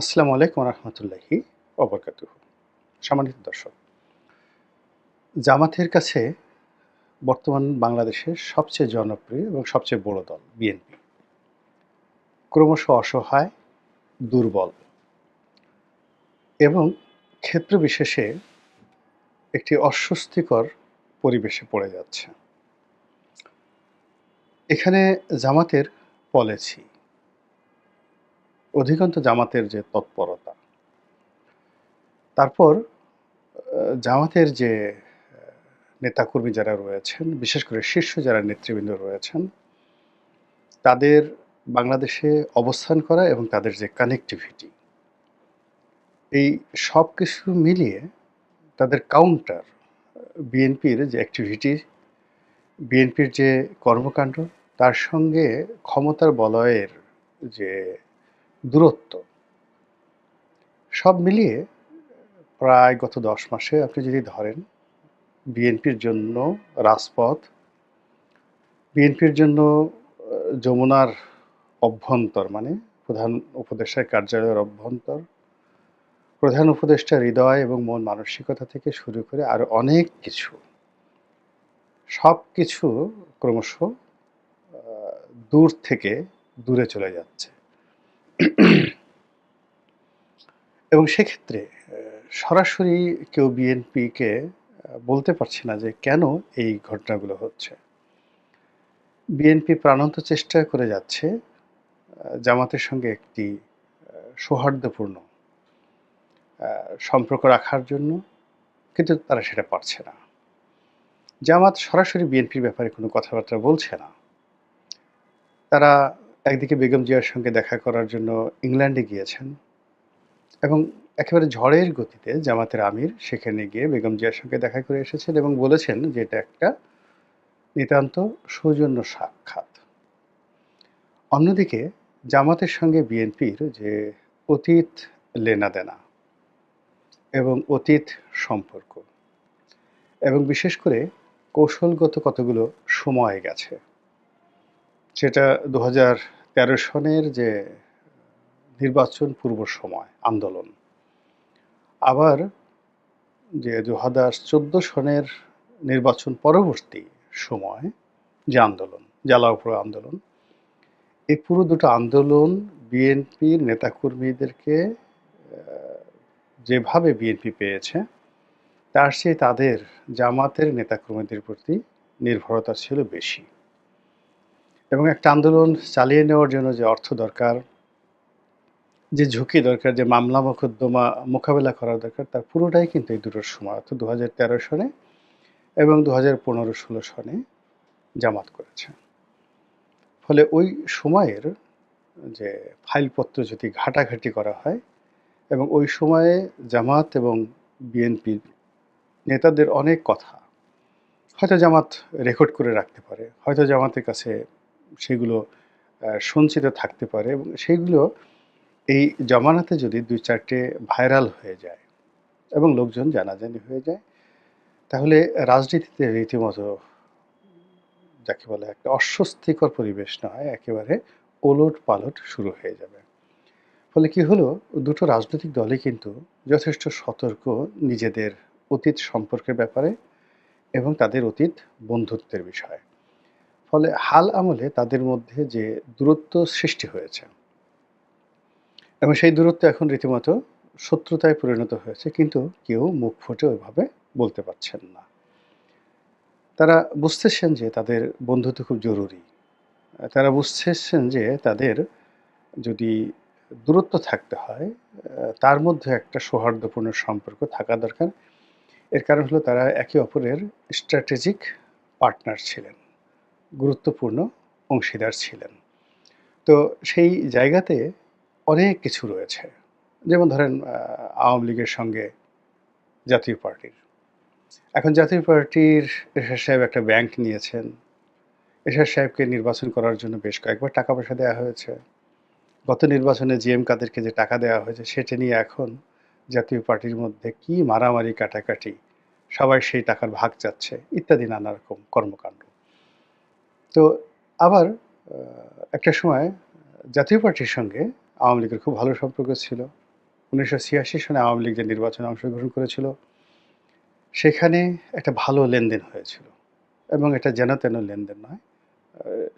আসসালামু আলাইকুম রহমতুল্লাহি অবরকাত সম্মানিত দর্শক, জামাতের কাছে বর্তমান বাংলাদেশের সবচেয়ে জনপ্রিয় এবং সবচেয়ে বড় দল বিএনপি। ক্রমশ অসহায়, দুর্বল এবং ক্ষেত্র বিশেষে একটি অস্বস্তিকর পরিবেশে পড়ে যাচ্ছে। এখানে জামাতের পলিসি অধিকাংশ জামাতের যে তৎপরতা, তারপর জামাতের যে নেতাকর্মী যারা রয়েছেন, বিশেষ করে শীর্ষ যারা নেতৃবৃন্দ রয়েছেন, তাদের বাংলাদেশে অবস্থান করা এবং তাদের যে কানেকটিভিটি এই সব কিছু মিলিয়ে তাদের কাউন্টার বিএনপির যে অ্যাক্টিভিটি বিএনপির যে কর্মকাণ্ড, তার সঙ্গে ক্ষমতার বলয়ের যে দূরত্ব। সব মিলিয়ে প্রায় গত দশ মাসে আপনি যদি ধরেন বিএনপির জন্য রাজপথ, বিএনপির জন্য যমুনার অভ্যন্তর মানে প্রধান উপদেষ্টার কার্যালয়ের অভ্যন্তর, প্রধান উপদেষ্টা হৃদয় এবং মন মানসিকতা থেকে শুরু করে আরও অনেক কিছু, সব কিছু ক্রমশ দূর থেকে দূরে চলে যাচ্ছে। এবং সেক্ষেত্রে সরাসরি কেউ বিএনপিকে বলতে পারছে না যে কেন এই ঘটনাগুলো হচ্ছে। বিএনপি প্রাণান্ত চেষ্টা করে যাচ্ছে জামাতের সঙ্গে একটি সৌহার্দ্যপূর্ণ সম্পর্ক রাখার জন্য, কিন্তু তারা সেটা পারছে না। জামাত সরাসরি বিএনপির ব্যাপারে কোনো কথাবার্তা বলছে না। তারা একদিকে বেগম জিয়ার সঙ্গে দেখা করার জন্য ইংল্যান্ডে গিয়েছেন এবং একেবারে ঝড়ের গতিতে জামাতের আমির সেখানে গিয়ে বেগম জিয়ার সঙ্গে দেখা করে এসেছেন এবং বলেছেন যে এটা একটা নিতান্ত সৌজন্য সাক্ষাৎ। অন্যদিকে জামাতের সঙ্গে বিএনপির যে অতীত লেনাদেনা এবং অতীত সম্পর্ক এবং বিশেষ করে কৌশলগত কতগুলো সময় গেছে সেটা দু তেরো সনের যে নির্বাচন পূর্ব সময় আন্দোলন, আবার যে দু হাজার চোদ্দ সনের নির্বাচন পরবর্তী সময় যে আন্দোলন জ্বালাওপুর আন্দোলন, এই পুরো দুটো আন্দোলন বিএনপির নেতাকর্মীদেরকে যেভাবে বিএনপি পেয়েছে, তার চেয়ে তাদের জামাতের নেতাকর্মীদের প্রতি নির্ভরতা ছিল বেশি। এবং একটা আন্দোলন চালিয়ে নেওয়ার জন্য যে অর্থ দরকার, যে ঝুঁকি দরকার, যে মামলা মোকদ্দমা মোকাবেলা করা দরকার, তার পুরোটাই কিন্তু এই দুটোর সময়, অর্থাৎ দু হাজার তেরো সনে এবং দু হাজার পনেরো ষোলো সনে জামাত করেছে। ফলে ওই সময়ের যে ফাইলপত্র যদি ঘাটাঘাটি করা হয় এবং ওই সময়ে জামাত এবং বিএনপি নেতাদের অনেক কথা হয়তো জামাত রেকর্ড করে রাখতে পারে, হয়তো জামাতের কাছে সেগুলো সঞ্চিত থাকতে পারে এবং সেইগুলো এই জমানাতে যদি দুই চারটে ভাইরাল হয়ে যায় এবং লোকজন জানাজানি হয়ে যায়, তাহলে রাজনীতিতে রীতিমতো যাকে বলে একটা অস্বস্তিকর পরিবেশ নয়, একেবারে ওলট পালট শুরু হয়ে যাবে। ফলে কি হলো? দুটো রাজনৈতিক দলই কিন্তু যথেষ্ট সতর্ক নিজেদের অতীত সম্পর্কের ব্যাপারে এবং তাদের অতীত বন্ধুত্বের বিষয়ে। ফলে হাল আমলে তাদের মধ্যে যে দূরত্ব সৃষ্টি হয়েছে। এবং সেই দূরত্ব এখন রীতিমতো শত্রুতায় পরিণত হয়েছে, কিন্তু কেউ মুখ ফুটে ওইভাবে বলতে পারছেন না। তারা বুঝতেছেন যে তাদের বন্ধুত্ব খুব জরুরি। তারা বুঝতেছেন যে তাদের যদি দূরত্ব থাকতে হয়, তার মধ্যে একটা সৌহার্দ্যপূর্ণ সম্পর্ক থাকা দরকার। এর কারণ হলো তারা একে অপরের স্ট্র্যাটেজিক পার্টনার ছিলেন। গুরুত্বপূর্ণ অংশীদার ছিলেন। তো সেই জায়গাতে অনেক কিছু রয়েছে। যেমন ধরেন আওয়ামী লীগের সঙ্গে জাতীয় পার্টির। এখন জাতীয় পার্টির এরশাদ সাহেব একটা ব্যাংক নিয়েছেন। এরশাদ সাহেবকে নির্বাচন করার জন্য বেশ কয়েকবার টাকা পয়সা দেওয়া হয়েছে। গত নির্বাচনে জিএম কাদেরকে যে টাকা দেওয়া হয়েছে, সেটা নিয়ে এখন জাতীয় পার্টির মধ্যে কি মারামারি, কাটাকাটি, সবাই সেই টাকার ভাগ চাচ্ছে, ইত্যাদি নানা রকম কর্মকাণ্ড। তো আবার একটা সময় জাতীয় পার্টির সঙ্গে আওয়ামী লীগের খুব ভালো সম্পর্ক ছিল। উনিশশো ছিয়াশি সনে আওয়ামী লীগ যে নির্বাচনে অংশগ্রহণ করেছিল, সেখানে একটা ভালো লেনদেন হয়েছিল এবং এটা যেন তেন লেনদেন নয়।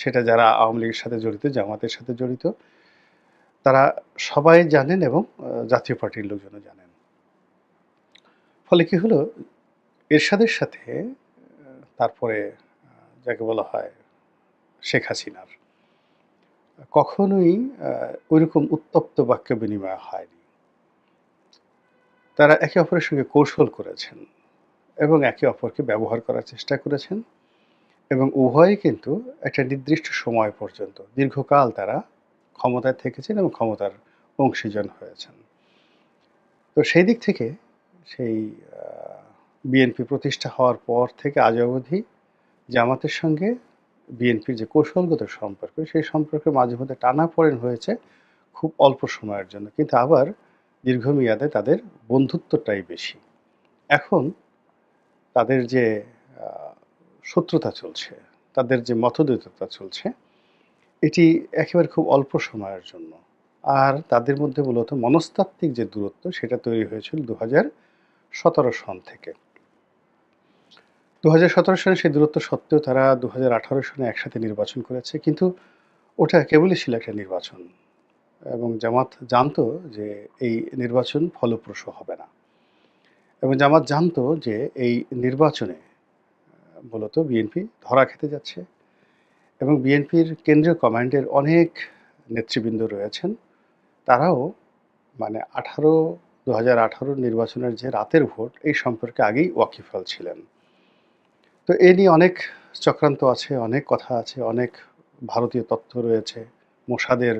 সেটা যারা আওয়ামী লীগের সাথে জড়িত, জামাতের সাথে জড়িত, তারা সবাই জানেন এবং জাতীয় পার্টির লোকজনও জানেন। ফলে কি হলো? এরশাদের সাথে তারপরে যাকে বলা হয় শেখ হাসিনার। কখনোই ওইরকম উত্তপ্ত বাক্য বিনিময় হয়নি। তারা একে অপরের সঙ্গে কৌশল করেছেন এবং একে অপরকে ব্যবহার করার চেষ্টা করেছেন এবং উভয়ই কিন্তু একটা নির্দিষ্ট সময় পর্যন্ত, দীর্ঘকাল তারা ক্ষমতায় থেকেছেন এবং ক্ষমতার অংশীজন হয়েছেন। তো সেই দিক থেকে সেই বিএনপি প্রতিষ্ঠা হওয়ার পর থেকে আজ অবধি জামাতের সঙ্গে বিএনপির যে কৌশলগত সম্পর্ক, সেই সম্পর্কে মাঝে মধ্যে টানাপোড়েন হয়েছে খুব অল্প সময়ের জন্য। কিন্তু আবার দীর্ঘমেয়াদে তাদের বন্ধুত্বটাই বেশি। এখন তাদের যে শত্রুতা চলছে, তাদের যে মতদ্বৈততা চলছে, এটি একেবারে খুব অল্প সময়ের জন্য। আর তাদের মধ্যে মূলত মনস্তাত্ত্বিক যে দূরত্ব, সেটা তৈরি হয়েছিল দু সতেরো সন থেকে। দু সনে সেই দূরত্ব সত্ত্বেও তারা দু সনে একসাথে নির্বাচন করেছে। কিন্তু ওটা কেবলই ছিল একটা নির্বাচন। এবং জামাত জানতো যে এই নির্বাচন ফলপ্রসূ হবে না। এবং জামাত জানতো যে এই নির্বাচনে মূলত বিএনপি ধরা খেতে যাচ্ছে। এবং বিএনপির কেন্দ্রীয় কমান্ডের অনেক নেতৃবৃন্দ রয়েছেন। তারাও মানে আঠারো দু নির্বাচনের যে রাতের ভোট, এই সম্পর্কে আগেই ওয়াকিফল ছিলেন। তো এ নিয়ে অনেক চক্রান্ত আছে, অনেক কথা আছে, অনেক ভারতীয় তথ্য রয়েছে মোসাদের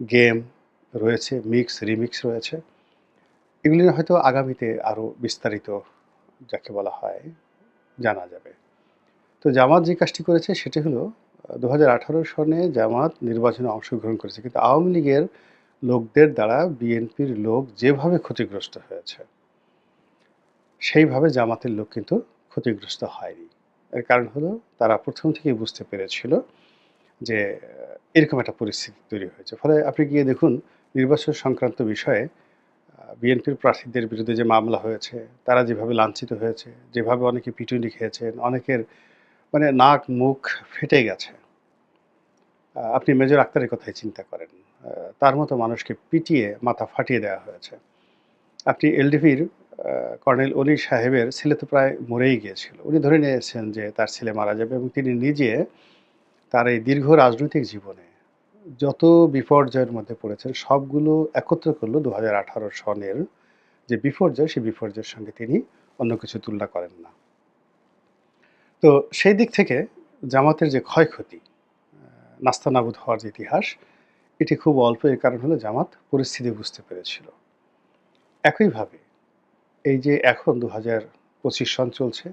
গেম রয়েছে, মিক্স, রিমিক্স রয়েছে। এগুলি হয়তো আগামীতে আরও বিস্তারিত যাকে বলা হয় জানা যাবে। তো জামাত যে কাজটি করেছে সেটি হলো দু হাজার আঠারো সনে জামাত নির্বাচনে অংশগ্রহণ করেছে, কিন্তু আওয়ামী লীগের লোকদের দ্বারা বিএনপির লোক যেভাবে ক্ষতিগ্রস্ত হয়েছে, সেইভাবে জামাতের লোক কিন্তু ক্ষতিগ্রস্ত হয়নি। এর কারণ হলো তারা প্রথম থেকেই বুঝতে পেরেছিল যে এরকম একটা পরিস্থিতি তৈরি হয়েছে। ফলে আপনি গিয়ে দেখুন, নির্বাচন সংক্রান্ত বিষয়ে বিএনপির প্রার্থীদের বিরুদ্ধে যে মামলা হয়েছে, তারা যেভাবে লাঞ্ছিত হয়েছে, যেভাবে অনেকে পিটুনি খেয়েছেন, অনেকের মানে নাক, মুখ ফেটে গেছে। আপনি মেজর আক্তারের কথাই চিন্তা করেন। তার মতো মানুষকে পিটিয়ে, মাথা ফাটিয়ে দেওয়া হয়েছে। আপনি এলডিপির কর্নেল অলি সাহেবের ছেলে তো প্রায় মরেই গিয়েছিল। উনি ধরে নিয়েছেন যে তার ছেলে মারা যাবে এবং তিনি নিজে তার এই দীর্ঘ রাজনৈতিক জীবনে যত বিপর্যয়ের মধ্যে পড়েছেন, সবগুলো একত্র করল দু হাজার আঠারো সনের যে বিপর্যয়, সেই বিপর্যয়ের সঙ্গে তিনি অন্য কিছু তুলনা করেন না। তো সেই দিক থেকে জামাতের যে ক্ষয়ক্ষতি নাস্তানাবুদ হওয়ার যে ইতিহাস, এটি খুব অল্প, এর কারণ হলো জামাত পরিস্থিতি বুঝতে পেরেছিল। একইভাবে এই যে এখন দু হাজার পঁচিশ সন চলছে,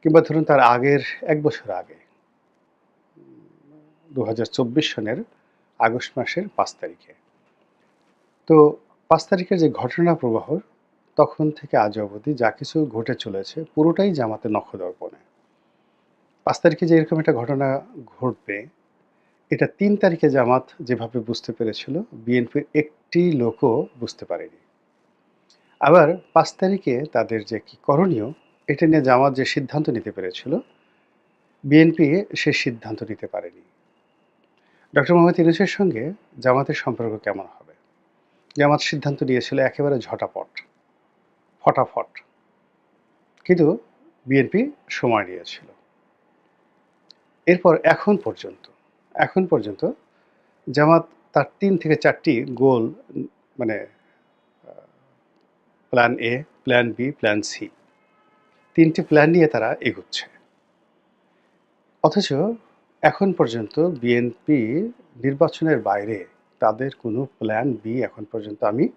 কিংবা ধরুন তার আগের এক বছর আগে দু হাজার চব্বিশ সনের আগস্ট মাসের পাঁচ তারিখে। তো পাঁচ তারিখের যে ঘটনা প্রবাহ, তখন থেকে আজ অবধি যা কিছু ঘটে চলেছে, পুরোটাই জামাতে নখদর্পণে পাঁচ তারিখে যে এরকম একটা ঘটনা ঘটবে, এটা তিন তারিখে জামাত যেভাবে বুঝতে পেরেছিল, বিএনপির একটি লোকও বুঝতে পারেনি। আবার পাঁচ তারিখে তাদের যে কি করণীয়, এটা নিয়ে জামাত যে সিদ্ধান্ত নিতে পেরেছিল বিএনপি সে সিদ্ধান্ত নিতে পারেনি। ডক্টর মোহাম্মদ ইউনুসের সঙ্গে জামাতের সম্পর্ক কেমন হবে? জামাত সিদ্ধান্ত নিয়েছিল একেবারে ঝটাপট, ফটাফট। কিন্তু বিএনপি সময় নিয়েছিল। এরপর এখন পর্যন্ত এখন পর্যন্ত জামাত তার তিন থেকে চারটি গোল মানে plan A, plan B, plan C. তিনটি প্ল্যান নিয়ে তারা এগুচ্ছে। অথচ এখন পর্যন্ত বিএনপি নির্বাচনের বাইরে তাদের কোনো প্ল্যান বি এখন পর্যন্ত আমি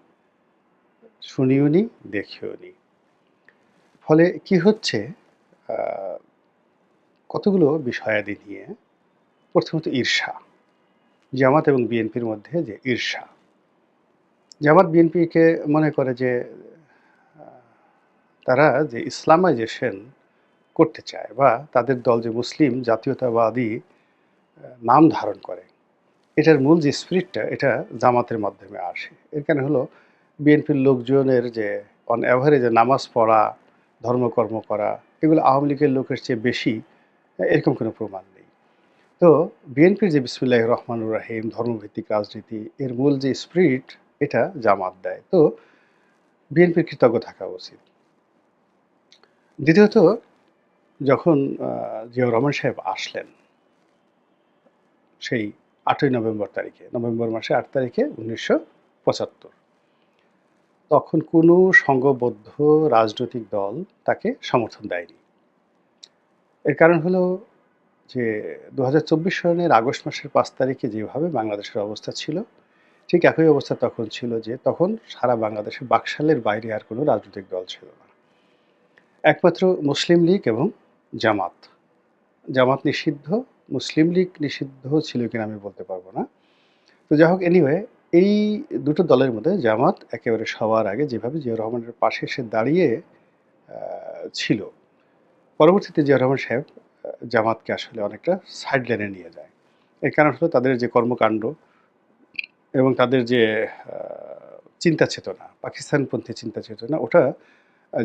শুনিও নি, দেখিও নি। ফলে কি হচ্ছে? কতগুলো বিষয়াদি নিয়ে প্রথমত ঈর্ষা। জামাত এবং বিএনপির মধ্যে যে ঈর্ষা। জামাত বিএনপিকে মনে করে যে তারা যে ইসলামাইজেশন করতে চায় বা তাদের দল যে মুসলিম জাতীয়তাবাদী নাম ধারণ করে, এটার মূল যে স্পিরিটটা এটা জামাতের মাধ্যমে আসে। এর কারণ হলো বিএনপির লোকজনের যে অন অ্যাভারেজে নামাজ পড়া, ধর্মকর্ম করা, এগুলো আওয়ামী লীগের লোকের চেয়ে বেশি এরকম কোনো প্রমাণ নেই। তো বিএনপির যে বিসমুল্লাহ রহমানুর রাহিম, ধর্মভিত্তিক রাজনীতি, এর মূল যে স্পিরিট এটা জামাত দেয়। তো বিএনপির কৃতজ্ঞ থাকা উচিত। দ্বিতীয়ত, যখন জিয়াউর রহমান সাহেব আসলেন, সেই আটই নভেম্বর তারিখে, নভেম্বর মাসে আট তারিখে উনিশশো পঁচাত্তর, তখন কোনো সংঘবদ্ধ রাজনৈতিক দল তাকে সমর্থন দেয়নি। এর কারণ হলো যে দু সনের আগস্ট মাসের পাঁচ তারিখে যেভাবে বাংলাদেশের অবস্থা ছিল, ঠিক একই অবস্থা তখন ছিল যে, তখন সারা বাংলাদেশে বাকশালের বাইরে আর কোনো রাজনৈতিক দল ছিল না। একমাত্র মুসলিম লীগ এবং জামাত। জামাত নিষিদ্ধ, মুসলিম লীগ নিষিদ্ধ ছিল কিনা আমি বলতে পারব না। তো যাই হোক এনিওয়ে এই দুটো দলের মধ্যে জামাত একেবারে সবার আগে যেভাবে জিয়া রহমানের পাশে এসে দাঁড়িয়ে ছিল। পরবর্তীতে জিয়া রহমান সাহেব জামাতকে আসলে অনেকটা সাইড লাইনে নিয়ে যায়। এর কারণ হলো তাদের যে কর্মকাণ্ড এবং তাদের যে চিন্তা চেতনা, পাকিস্তানপন্থী চিন্তা চেতনা, ওটা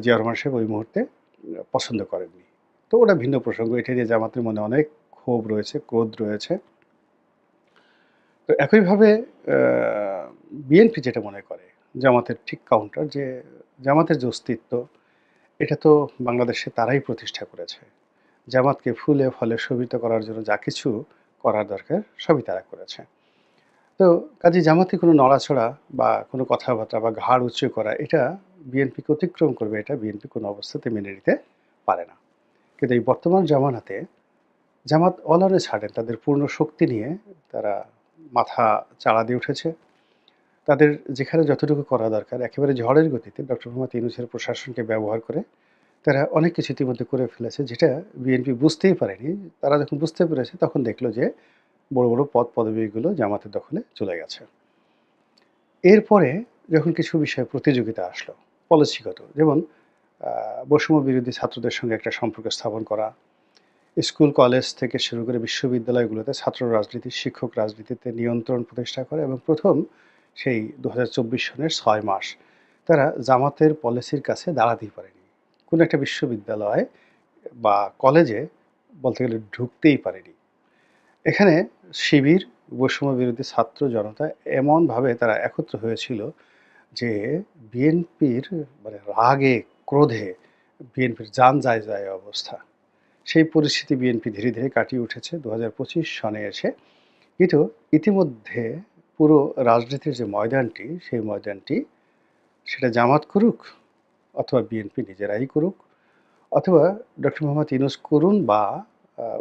জিয়া সাহেব ওই মুহূর্তে পছন্দ করেননি। তো ওটা ভিন্ন প্রসঙ্গ। এটা নিয়ে জামাতের মনে অনেক ক্ষোভ রয়েছে, ক্রোধ রয়েছে। তো একইভাবে বিএনপি যেটা মনে করে, জামাতের ঠিক কাউন্টার যে জামাতের যে অস্তিত্ব, এটা তো বাংলাদেশে তারাই প্রতিষ্ঠা করেছে। জামাতকে ফুলে ফলে শোভিত করার জন্য যা কিছু করার দরকার, সবই তারা করেছে। তো কাজে জামাতে কোনো নড়াচড়া বা কোনো কথাবার্তা বা ঘাড় উঁচু করা, এটা বিএনপিকে অতিক্রম করবে, এটা বিএনপি কোনো অবস্থাতে মেনে নিতে পারে না। কিন্তু এই বর্তমান জামানাতে জামাত অলারে ছাড়েন, তাদের পূর্ণ শক্তি নিয়ে তারা মাথা চাড়া দিয়ে উঠেছে। তাদের যেখানে যতটুকু করা দরকার, একেবারে ঝড়ের গতিতে ডক্টর মোহাম্মদ ইউনুসের প্রশাসনকে ব্যবহার করে তারা অনেক কিছু ইতিমধ্যে করে ফেলেছে, যেটা বিএনপি বুঝতেই পারেনি। তারা যখন বুঝতে পেরেছে, তখন দেখল যে বড় বড় পদ পদবীগুলো জামাতের দখলে চলে গেছে। এরপরে যখন কিছু বিষয়ে প্রতিযোগিতা আসলো, পলিসিগত, যেমন বৈষম্য বিরোধী ছাত্রদের সঙ্গে একটা সম্পর্ক স্থাপন করা, স্কুল, কলেজ থেকে শুরু করে বিশ্ববিদ্যালয়গুলোতে ছাত্র রাজনীতি, শিক্ষক রাজনীতিতে নিয়ন্ত্রণ প্রতিষ্ঠা করে এবং প্রথম সেই দু হাজার চব্বিশ সনের ছয় মাস তারা জামাতের পলিসির কাছে দাঁড়াতেই পারেনি। কোনো একটা বিশ্ববিদ্যালয় বা কলেজে বলতে গেলে ঢুকতেই পারেনি। এখানে শিবির, বৈষম্য বিরোধী ছাত্র জনতা এমনভাবে তারা একত্র হয়েছিল যে বিএনপির মানে রাগে, ক্রোধে বিএনপির যান যায় যায় অবস্থা। সেই পরিস্থিতি বিএনপি ধীরে ধীরে কাটিয়ে উঠেছে। দু হাজার পঁচিশ সনে এসে কিন্তু ইতিমধ্যে পুরো রাজনীতির যে ময়দানটি, সেই ময়দানটি সেটা জামাত করুক অথবা বিএনপি নিজেরাই করুক, অথবা ডক্টর মোহাম্মদ ইউনুস করুন বা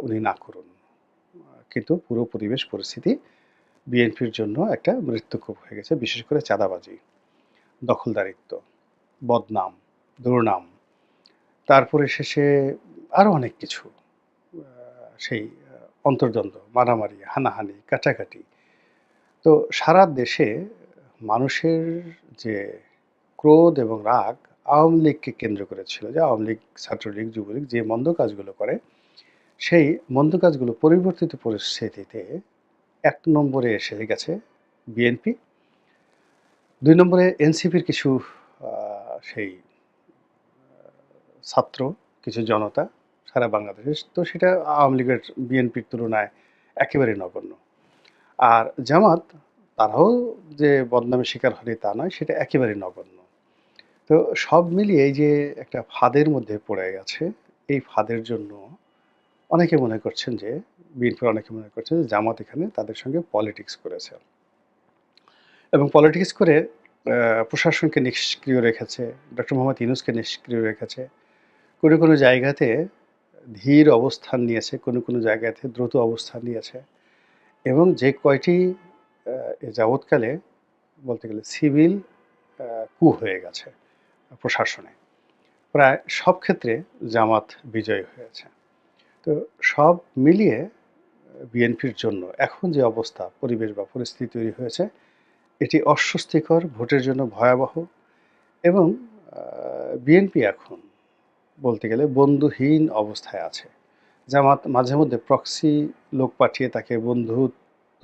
উনি না করুন। কিন্তু পুরো পরিবেশ পরিস্থিতি বিএনপির জন্য একটা মৃত্যুকূপ হয়ে গেছে, বিশেষ করে চাঁদাবাজি, দখলদারিত্ব, বদনাম, দুর্নাম। তারপরে শেষে আরও অনেক কিছু সেই অন্তর্দ্বন্দ্ব, মারামারি, হানাহানি, কাটাকাটি। তো সারা দেশে মানুষের যে ক্রোধ এবং রাগ আওয়ামী লীগকে কেন্দ্র করে ছিল যে আওয়ামী লীগ, ছাত্রলীগ, যুবলীগ যে মন্দ কাজগুলো করে সেই মন্দ কাজগুলো পরিবর্তিত পরিস্থিতিতে এক নম্বরে এসে গেছে বিএনপি, দুই নম্বরে এনসিপির কিছু সেই, ছাত্র, কিছু জনতা সারা বাংলাদেশে। তো সেটা আওয়ামী লীগের বিএনপির তুলনায় একেবারে নগণ্য। আর জামাত, তারাও যে বদনামের শিকার হয়নি তা নয়, সেটা একেবারে নগণ্য। তো সব মিলিয়ে এই যে একটা ফাঁদের মধ্যে পড়ে গেছে, এই ফাঁদের জন্য অনেকে মনে করছেন যে, বিএনপির অনেকে মনে করছেন যে, জামাত এখানে তাদের সঙ্গে পলিটিক্স করেছে। এবং পলিটিক্স করে প্রশাসনকে নিষ্ক্রিয় রেখেছে ডক্টর মোহাম্মদ ইউনুসকে নিষ্ক্রিয় রেখেছে। কোনো কোনো জায়গাতে ধীর অবস্থান নিয়েছে, কোনো কোনো জায়গাতে দ্রুত অবস্থান নিয়েছে। এবং যে কয়টি যাবৎকালে বলতে গেলে সিভিল কু হয়ে গেছে প্রশাসনে। প্রায় সব ক্ষেত্রে জামাত বিজয় হয়েছে। তো সব মিলিয়ে বিএনপির জন্য এখন যে অবস্থা, পরিবেশ বা পরিস্থিতি তৈরি হয়েছে, এটি অস্বস্তিকর, ভোটের জন্য ভয়াবহ এবং বিএনপি এখন বলতে গেলে বন্ধুহীন অবস্থায় আছে। জামাত মাঝে মধ্যে প্রক্সি লোক পাঠিয়ে তাকে বন্ধুত্ব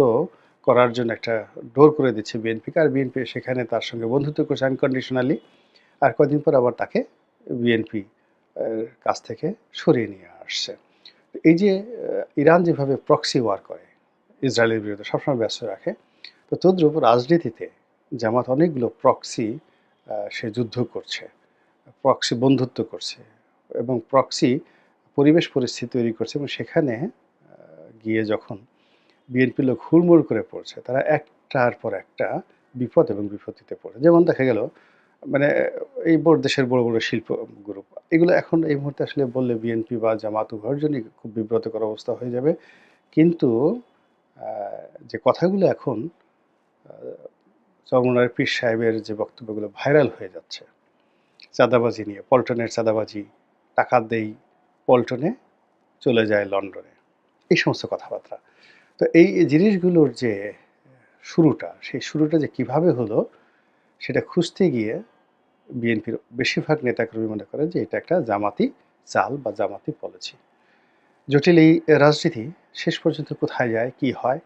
করার জন্য একটা ডোর করে দিচ্ছে বিএনপিকে, আর বিএনপি সেখানে তার সঙ্গে বন্ধুত্ব করছে আনকন্ডিশনালি আর কদিন পর আবার তাকে বিএনপি কাছ থেকে সরিয়ে নিয়ে আসছে। এই যে ইরান যেভাবে প্রক্সি ওয়ার করে, ইসরায়েলের বিরুদ্ধে সবসময় ব্যস্ত রাখে, তো তদ্রুপ রাজনীতিতে জামাত অনেকগুলো প্রক্সি সে যুদ্ধ করছে প্রক্সি বন্ধুত্ব করছে এবং প্রক্সি পরিবেশ পরিস্থিতি তৈরি করছে এবং সেখানে গিয়ে যখন বিএনপি লোক হুড়মুড় করে পড়ছে, তারা একটার পর একটা বিপদ এবং বিপত্তিতে পড়ে। যেমন দেখা গেল মানে এই বড় দেশের বড় বড় শিল্প গ্রুপ এগুলো এখন এই মুহূর্তে আসলে বললে বিএনপি বা জামাত উভয়ের জন্যই খুব বিব্রতকর অবস্থা হয়ে যাবে। কিন্তু যে কথাগুলো এখন চরমনার পীর সাহেবের যে বক্তব্যগুলো ভাইরাল হয়ে যাচ্ছে, চাঁদাবাজি নিয়ে, পল্টনের চাঁদাবাজি, টাকা দেই পল্টনে, চলে যায় লন্ডনে, এই সমস্ত কথাবার্তা। তো এই জিনিসগুলোর যে শুরুটা, সেই শুরুটা যে কীভাবে হলো, সেটা খুঁজতে গিয়ে বিএনপির বেশিরভাগ নেতাকর্মী মনে করেন যে এটা একটা জামাতি চাল বা জামাতি পলিসি। জটিল এই রাজনীতি শেষ পর্যন্ত কোথায় যায়, কি হয়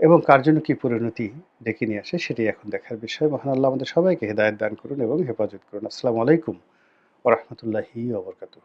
এবং কার জন্য কী পরিণতি ডেকে নিয়ে আসে সেটি এখন দেখার বিষয়। মহান আল্লাহ আমাদের সবাইকে হেদায়ত দান করুন এবং হেফাজত করুন। আসসালামু আলাইকুম রহমতুল্লাহি ওবরকাতুহ